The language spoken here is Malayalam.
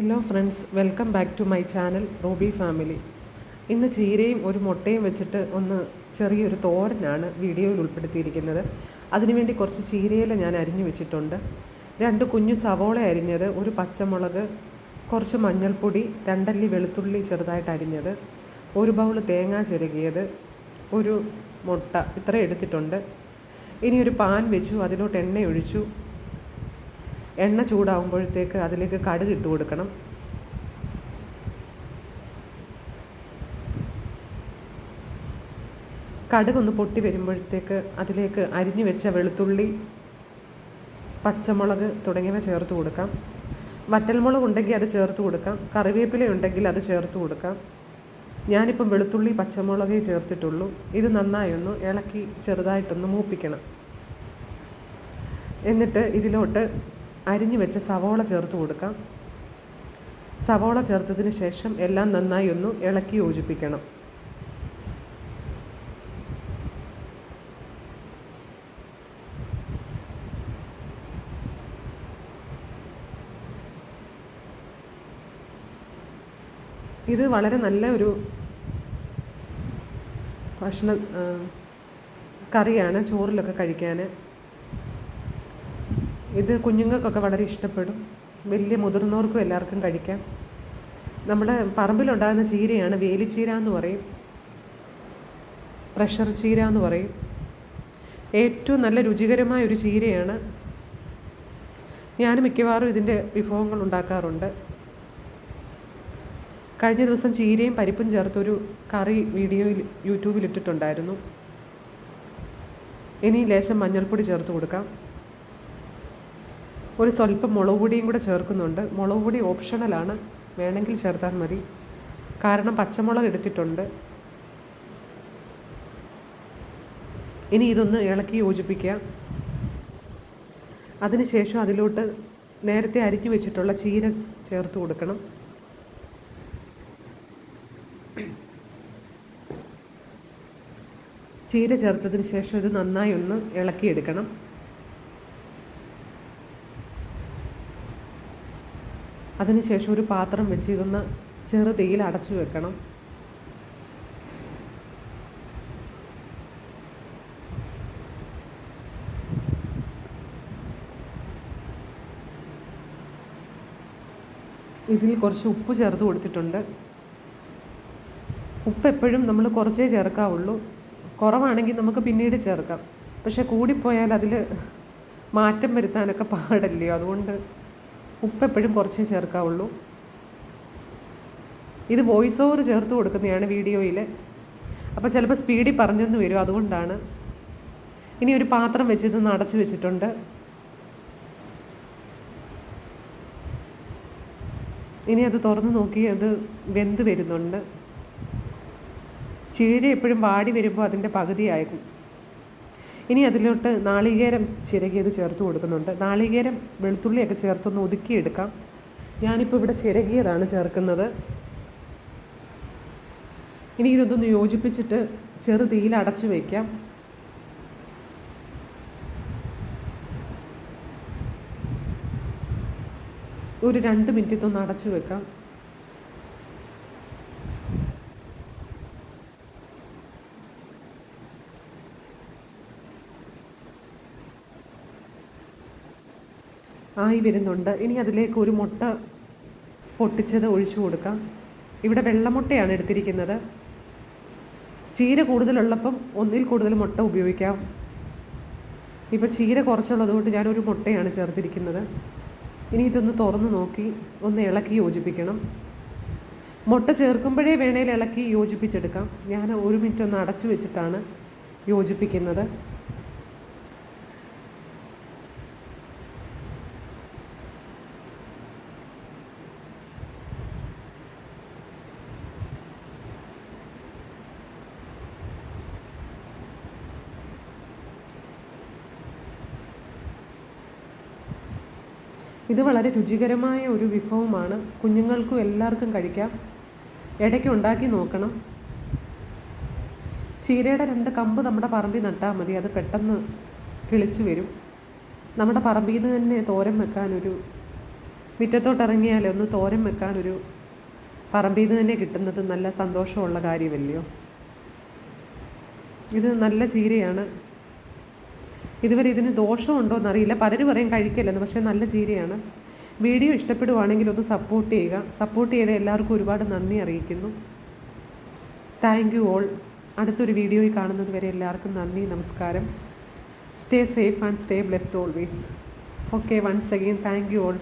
Hello friends welcome back to my channel Robi family ഇന്ന് ചീരയും ഒരു മുട്ടയും വെച്ചിട്ട് ഒന്ന് ചെറിയൊരു തോരനാണ് വീഡിയോയിൽ ഉൾപ്പെടുത്തിയിരിക്കുന്നത്. അതിനുവേണ്ടി കുറച്ച് ചീരയില ഞാൻ അരിഞ്ഞു വെച്ചിട്ടുണ്ട്. രണ്ട് കുഞ്ഞു സവോള അരിഞ്ഞത് ഒരു പച്ചമുളക് കുറച്ച് മഞ്ഞൾപ്പൊടി രണ്ടല്ലി വെളുത്തുള്ളി ചെറുതായിട്ട് അരിഞ്ഞത് ഒരു ബൗൾ തേങ്ങ ചിരകിയത് ഒരു മുട്ട ഇത്ര എടുത്തിട്ടുണ്ട്. ഇനി ഒരു പാൻ വെച്ചു അതിലോട്ട് എണ്ണ ഒഴിച്ചു. എണ്ണ ചൂടാകുമ്പോഴത്തേക്ക് അതിലേക്ക് കടുക് ഇട്ട് കൊടുക്കണം. കടുക് ഒന്ന് പൊട്ടി വരുമ്പോഴത്തേക്ക് അതിലേക്ക് അരിഞ്ഞു വെച്ച വെളുത്തുള്ളി പച്ചമുളക് തുടങ്ങിയവ ചേർത്ത് കൊടുക്കാം. വറ്റൽമുളക് ഉണ്ടെങ്കിൽ അത് ചേർത്ത് കൊടുക്കാം. കറിവേപ്പില ഉണ്ടെങ്കിൽ അത് ചേർത്ത് കൊടുക്കാം. ഞാനിപ്പം വെളുത്തുള്ളി പച്ചമുളകേ ചേർത്തിട്ടുള്ളൂ. ഇത് നന്നായി ഒന്ന് ഇളക്കി ചെറുതായിട്ടൊന്ന് മൂപ്പിക്കണം. എന്നിട്ട് ഇതിലോട്ട് അരിഞ്ഞു വെച്ച സവോള ചേർത്ത് കൊടുക്കാം. സവോള ചേർത്തതിന് ശേഷം എല്ലാം നന്നായി ഒന്ന് ഇളക്കി യോജിപ്പിക്കണം. ഇത് വളരെ നല്ല ഒരു ഭക്ഷണ കറിയാണ് ചോറിലൊക്കെ കഴിക്കാൻ ഇത് കുഞ്ഞുങ്ങൾക്കൊക്കെ വളരെ ഇഷ്ടപ്പെടും. വലിയ മുതിർന്നവർക്കും എല്ലാവർക്കും കഴിക്കാം. നമ്മുടെ പറമ്പിലുണ്ടാകുന്ന ചീരയാണ് വേലിച്ചീര എന്ന് പറയും. പ്രഷർ ചീര എന്ന് പറയും. ഏറ്റവും നല്ല രുചികരമായ ഒരു ചീരയാണ്. ഞാൻ മിക്കവാറും ഇതിന്റെ വിഭവങ്ങൾ ഉണ്ടാക്കാറുണ്ട്. കഴിഞ്ഞ ദിവസം ചീരയും പരിപ്പും ചേർത്തൊരു കറി വീഡിയോയിൽ യൂട്യൂബിൽ ഇട്ടിട്ടുണ്ടായിരുന്നു. ഇനി ലേശം മഞ്ഞൾപ്പൊടി ചേർത്ത് കൊടുക്കാം. ഒരു സ്വല്പം മുളക് പൊടിയും കൂടെ ചേർക്കുന്നുണ്ട്. മുളക് പൊടി ഓപ്ഷണലാണ് വേണമെങ്കിൽ ചേർത്താൽ മതി. കാരണം പച്ചമുളക് എടുത്തിട്ടുണ്ട്. ഇനി ഇതൊന്ന് ഇളക്കി യോജിപ്പിക്കുക. അതിനുശേഷം അതിലോട്ട് നേരത്തെ അരിഞ്ഞു വെച്ചിട്ടുള്ള ചീര ചേർത്ത് കൊടുക്കണം. ചീര ചേർത്തതിന് ശേഷം ഇത് നന്നായി ഒന്ന് ഇളക്കിയെടുക്കണം. അതിനുശേഷം ഒരു പാത്രം വെച്ച് ഇതൊന്ന് ചെറു തീയിൽ അടച്ചു വെക്കണം. ഇതിൽ കുറച്ച് ഉപ്പ് ചേർത്ത് കൊടുത്തിട്ടുണ്ട്. ഉപ്പ് എപ്പോഴും നമ്മൾ കുറച്ചേ ചേർക്കാവുള്ളൂ. കുറവാണെങ്കിൽ നമുക്ക് പിന്നീട് ചേർക്കാം. പക്ഷേ കൂടിപ്പോയാൽ അതിൽ മാറ്റം വരുത്താനൊക്കെ പാടല്ലയോ അതുകൊണ്ട് ഉപ്പ് എപ്പോഴും കുറച്ചേ ചേർക്കാവുള്ളൂ. ഇത് വോയിസ് ഓവർ ചേർത്ത് കൊടുക്കുന്നതാണ് വീഡിയോയിൽ അപ്പോൾ ചിലപ്പോൾ സ്പീഡിൽ പറഞ്ഞെന്ന് വരും അതുകൊണ്ടാണ്. ഇനി ഒരു പാത്രം വെച്ച് ഇതൊന്ന് അടച്ചു വെച്ചിട്ടുണ്ട്. ഇനി അത് തുറന്ന് നോക്കി അത് വെന്ത് വരുന്നുണ്ട്. ചീര എപ്പോഴും വാടി വരുമ്പോൾ അതിന്റെ പകുതിയാകും. ഇനി അതിലോട്ട് നാളികേരം ചിരകിയത് ചേർത്ത് കൊടുക്കുന്നുണ്ട്. നാളികേരം വെളുത്തുള്ളിയൊക്കെ ചേർത്തൊന്ന് ഒതുക്കിയെടുക്കാം. ഞാനിപ്പോൾ ഇവിടെ ചിരകിയതാണ് ചേർക്കുന്നത്. ഇനി ഇതൊന്ന് യോജിപ്പിച്ചിട്ട് ചെറു തീയിൽ അടച്ചു വയ്ക്കാം ഒരു രണ്ട് മിനിറ്റ് ഇതൊന്ന് അടച്ചു വെക്കാം. ആയി വരുന്നുണ്ട്. ഇനി അതിലേക്ക് ഒരു മുട്ട പൊട്ടിച്ചത് ഒഴിച്ചു കൊടുക്കാം. ഇവിടെ വെള്ളമുട്ടയാണ് എടുത്തിരിക്കുന്നത്. ചീര കൂടുതലുള്ളപ്പം ഒന്നിൽ കൂടുതൽ മുട്ട ഉപയോഗിക്കാം. ഇപ്പോൾ ചീര കുറച്ചുള്ളതുകൊണ്ട് ഞാനൊരു മുട്ടയാണ് ചേർത്തിരിക്കുന്നത്. ഇനി ഇതൊന്ന് തുറന്ന് നോക്കി ഒന്ന് ഇളക്കി യോജിപ്പിക്കണം. മുട്ട ചേർക്കുമ്പോഴേ വേണേൽ ഇളക്കി യോജിപ്പിച്ചെടുക്കാം. ഞാൻ ഒരു മിനിറ്റ് ഒന്ന് അടച്ചു വെച്ചിട്ടാണ് യോജിപ്പിക്കുന്നത്. ഇത് വളരെ രുചികരമായ ഒരു വിഭവമാണ്. കുഞ്ഞുങ്ങൾക്കും എല്ലാവർക്കും കഴിക്കാം. ഇടയ്ക്ക് ഉണ്ടാക്കി നോക്കണം. ചീരയുടെ രണ്ട് കമ്പ് നമ്മുടെ പറമ്പിൽ നട്ടാൽ മതി. അത് പെട്ടെന്ന് കിളിച്ചു വരും. നമ്മുടെ പറമ്പിൽ നിന്ന് തന്നെ തോരൻ വെക്കാനൊരു മുറ്റത്തോട്ടിറങ്ങിയാൽ ഒന്ന് തോരൻ വെക്കാനൊരു പറമ്പിൽ നിന്ന് തന്നെ കിട്ടുന്നത് നല്ല സന്തോഷമുള്ള കാര്യമല്ലയോ? ഇത് നല്ല ചീരയാണ്. ഇതുവരെ ഇതിന് ദോഷമുണ്ടോ എന്നറിയില്ല. പലരും പറയും കഴിക്കില്ലെന്ന് പക്ഷേ നല്ല ചീരയാണ്. വീഡിയോ ഇഷ്ടപ്പെടുവാണെങ്കിൽ ഒന്ന് സപ്പോർട്ട് ചെയ്യുക. സപ്പോർട്ട് ചെയ്ത എല്ലാവർക്കും ഒരുപാട് നന്ദി അറിയിക്കുന്നു. താങ്ക് യു ഓൾ അടുത്തൊരു വീഡിയോയിൽ കാണുന്നത് വരെ എല്ലാവർക്കും നന്ദി നമസ്കാരം. Stay safe and stay blessed always okay once again thank you all